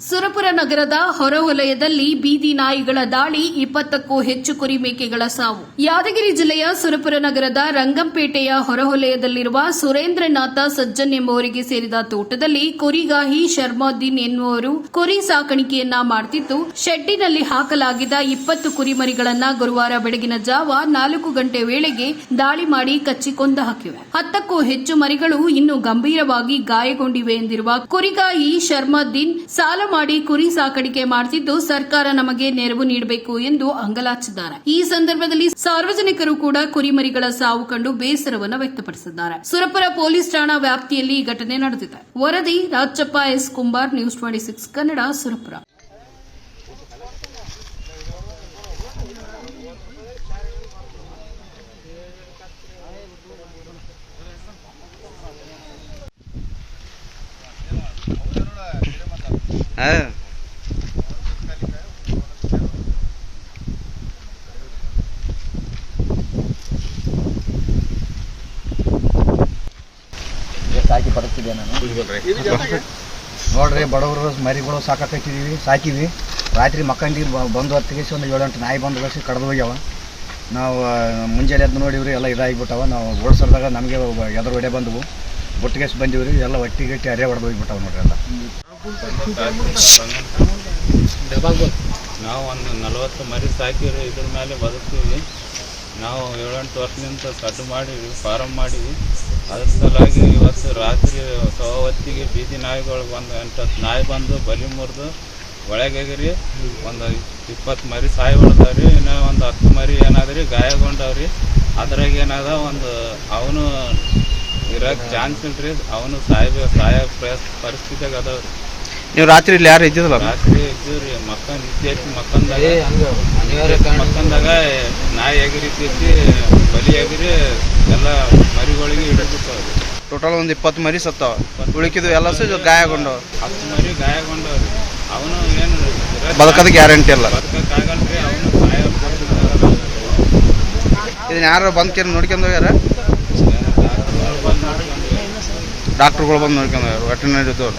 ಸುರಪುರ ನಗರದ ಹೊರವಲಯದಲ್ಲಿ ಬೀದಿ ನಾಯಿಗಳ ದಾಳಿ, ಇಪ್ಪತ್ತಕ್ಕೂ ಹೆಚ್ಚು ಕುರಿ ಮೇಕೆಗಳ ಸಾವು. ಯಾದಗಿರಿ ಜಿಲ್ಲೆಯ ಸುರಪುರ ನಗರದ ರಂಗಂಪೇಟೆಯ ಹೊರವಲಯದಲ್ಲಿರುವ ಸುರೇಂದ್ರನಾಥ ಸಜ್ಜನ್ ಎಂಬುವರಿಗೆ ಸೇರಿದ ತೋಟದಲ್ಲಿ ಕುರಿಗಾಹಿ ಶರ್ಮಾದ್ದೀನ್ ಎನ್ನುವರು ಕುರಿ ಸಾಕಾಣಿಕೆಯನ್ನ ಮಾಡುತ್ತಿದ್ದು ಶೆಡ್ಡಿನಲ್ಲಿ ಹಾಕಲಾಗಿದ್ದ ಇಪ್ಪತ್ತು ಕುರಿಮರಿಗಳನ್ನ ಗುರುವಾರ ಬೆಳಗಿನ ಜಾವ ನಾಲ್ಕು ಗಂಟೆ ವೇಳೆಗೆ ದಾಳಿ ಮಾಡಿ ಕಚ್ಚಿ ಕೊಂದು ಹಾಕಿವೆ. ಹತ್ತಕ್ಕೂ ಹೆಚ್ಚು ಮರಿಗಳು ಇನ್ನೂ ಗಂಭೀರವಾಗಿ ಗಾಯಗೊಂಡಿವೆ ಎಂದಿರುವ ಕುರಿಗಾಯಿ ಶರ್ಮಾದ್ದೀನ್ ಸಾಲ ಮಾಡಿ ಕುರಿ ಸಾಕಾಣಿಕೆ ಮಾಡುತ್ತಿದ್ದು ಸರ್ಕಾರ ನಮಗೆ ನೆರವು ನೀಡಬೇಕು ಎಂದು ಅಂಗಲಾಚಿದ್ದಾರೆ. ಈ ಸಂದರ್ಭದಲ್ಲಿ ಸಾರ್ವಜನಿಕರು ಕೂಡ ಕುರಿಮರಿಗಳ ಸಾವು ಕಂಡು ಬೇಸರವನ್ನು ವ್ಯಕ್ತಪಡಿಸಿದ್ದಾರೆ. ಸುರಪುರ ಪೊಲೀಸ್ ಠಾಣಾ ವ್ಯಾಪ್ತಿಯಲ್ಲಿ ಈ ಘಟನೆ ನಡೆದಿದೆ. ವರದಿ Rajappa S. Kumbar news twenty six Kannada, Surapura. ಸಾಕಿ ಬದುಕ್ತಿದ್ದೆ ನಾನು. ನೋಡ್ರಿ ಬಡವರು, ಮರಿಗಳು ಸಾಕಾಕಿದ್ದೀವಿ ಸಾಕಿವಿ ರಾತ್ರಿ ಮಕ್ಕಂಡಿ ಬಂದು ಹೊತ್ತಿಗೆ ಒಂದು ಏಳೆಂಟು ನಾಯಿ ಬಂದು ಕಳಿಸಿ ಕಡ್ದು ಹೋಗ್ಯಾವ. ನಾವು ಮುಂಜಾನೆ ಎದ್ದು ನೋಡಿವ್ರಿ, ಎಲ್ಲ ಇದಾಗಿಬಿಟ್ಟವ. ನಾವು ಓಡಿಸೋದಾಗ ನಮಗೆ ಎದುರು ಒಡೆ ಬಂದವು. ಬುಟ್ಟಿಗೆಸ್ ಬಂದಿವ್ರಿ, ಎಲ್ಲ ಒಟ್ಟಿಗೆ ಗಟ್ಟಿ ಅರೆ ಹೊಡೆದು ಹೋಗ್ಬಿಟ್ಟವ ನೋಡ್ರಿ ಎಲ್ಲ. ನಾವು ಒಂದು ನಲವತ್ತು ಮರಿ ಸಾಕಿರೋ, ಇದ್ರ ಮೇಲೆ ಬದುಕ್ತೀವಿ. ನಾವು ಏಳೆಂಟು ವರ್ಷದಿಂದ ಸಡ್ಡು ಮಾಡೀವಿ ಫಾರಮ್ ಮಾಡೀವಿ. ಅದ್ರ ಸಲುವಾಗಿ ಇವತ್ತು ರಾತ್ರಿ ಸವ ಹೊತ್ತಿಗೆ ಬೀದಿ ನಾಯಿಗಳು ಬಂದು ಎಂಟು ಹತ್ತು ನಾಯಿ ಬಂದು, ಬಲಿ ಮುರಿದು, ಒಳಗಾಗಿರಿ ಒಂದು ಇಪ್ಪತ್ತು ಮರಿ ಸಾಯಿ ಹೊಡೆದವ್ರಿ ಇನ್ನು ಒಂದು ಹತ್ತು ಮರಿ ಏನಾದ್ರಿ ಗಾಯಗೊಂಡವ್ರಿ. ಅದ್ರಾಗ ಏನದ ಒಂದು ಅವನು ಇರೋಕ್ಕೆ ಚಾನ್ಸ್ ಇಲ್ರಿ, ಅವನು ಸಾಯ್ಬೇಕು ಸಾಯೋ ಪ್ರಯಸ್ ಪರಿಸ್ಥಿತಿಯಾಗ ಅದಾವ್ರಿ. ನೀವು ರಾತ್ರಿ ಇಲ್ಲಿ ಯಾರು ಇದ್ದಿದ್ದಿಲ್ಲ? ರಾತ್ರಿ ಇದ್ದೀವ್ರಿ ಮಕ್ಕಂದ್ ಇತ್ತೀಚೆ ಮಕ್ಕಂದಾಗ. ಮಕ್ಕಂದಾಗ ನಾಯಿ ಎಗಿರಿತೈತಿ ಬಲಿ ಆಗಿರಿ ಎಲ್ಲ ಮರಿಗಳಿಗೆ ಹಿಡಿದ್ಬಿಟ್ಟವ್ರಿ ಟೋಟಲ್ ಒಂದು ಇಪ್ಪತ್ತು ಮರಿ ಸತ್ತಾವ. ಉಳಿಕಿದ್ವು ಎಲ್ಲ ಸಹ ಗಾಯಗೊಂಡವ ಹತ್ತು ಮರಿ ಗಾಯಗೊಂಡವ್ರಿ ಅವನು ಏನು ಬದುಕೋದು ಗ್ಯಾರಂಟಿ ಇಲ್ಲ. ಬದುಕಕ್ಕಾಗಲ್ರಿ ಅವನು ಇದನ್ನ ಯಾರು ಬಂದು ಕೇಳಿ ನೋಡ್ಕೊಂಡು ಹೋಗ್ಯಾರ? ಬಂದು ನೋಡ್ಕೊಂಡು ಡಾಕ್ಟ್ರುಗಳು ಬಂದು ನೋಡ್ಕೊಂಡು ಹೋಗ್ಯಾರ ವೆಟರ್ನರಿ ಇದ್ದವ್ರು